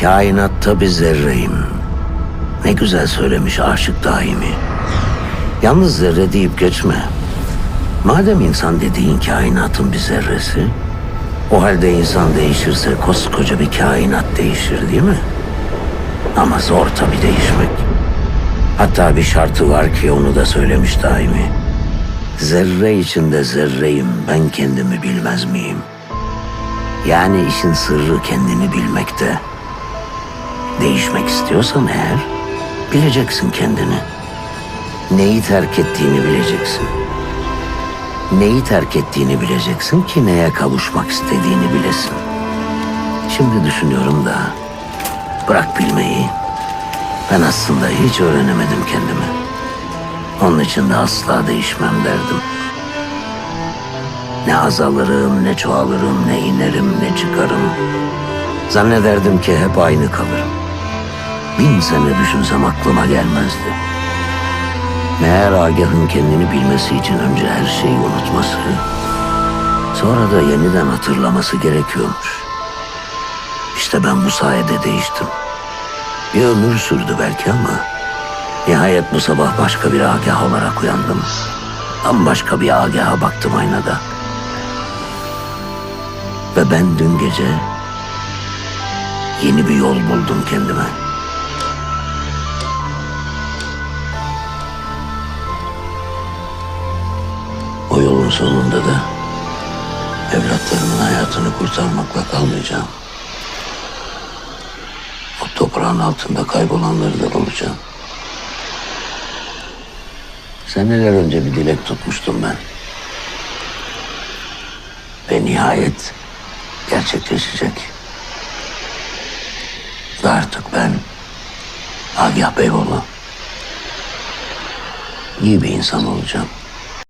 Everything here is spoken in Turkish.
Kainatta bir zerreyim. Ne güzel söylemiş aşık daimi. Yalnız zerre deyip geçme. Madem insan dediğin kainatın bir zerresi, o halde insan değişirse koskoca bir kainat değişir değil mi? Ama zor tabii değişmek. Hatta bir şartı var ki onu da söylemiş daimi. Zerre içinde zerreyim ben kendimi bilmez miyim? Yani işin sırrı kendini bilmekte. Değişmek istiyorsan eğer bileceksin kendini. Neyi terk ettiğini bileceksin. Neyi terk ettiğini bileceksin ki neye kavuşmak istediğini bilesin. Şimdi düşünüyorum da bırak bilmeyi. Ben aslında hiç öğrenemedim kendimi. Onun için de asla değişmem derdim. Ne azalırım, ne çoğalırım, ne inerim, ne çıkarım. Zannederdim ki hep aynı kalırım. Bin sene düşünsem aklıma gelmezdi. Meğer Agah'ın kendini bilmesi için önce her şeyi unutması, sonra da yeniden hatırlaması gerekiyormuş. İşte ben bu sayede değiştim. Bir ömür sürdü belki ama nihayet bu sabah başka bir Agah olarak uyandım. Bambaşka bir Agah'a baktım aynada. Ve ben dün gece yeni bir yol buldum kendime. Yolun sonunda da evlatlarımın hayatını kurtarmakla kalmayacağım. O toprağın altında kaybolanları da bulacağım. Seneler önce bir dilek tutmuştum ben. Ve nihayet gerçekleşecek. Ve artık ben Agah Beyoğlu iyi bir insan olacağım.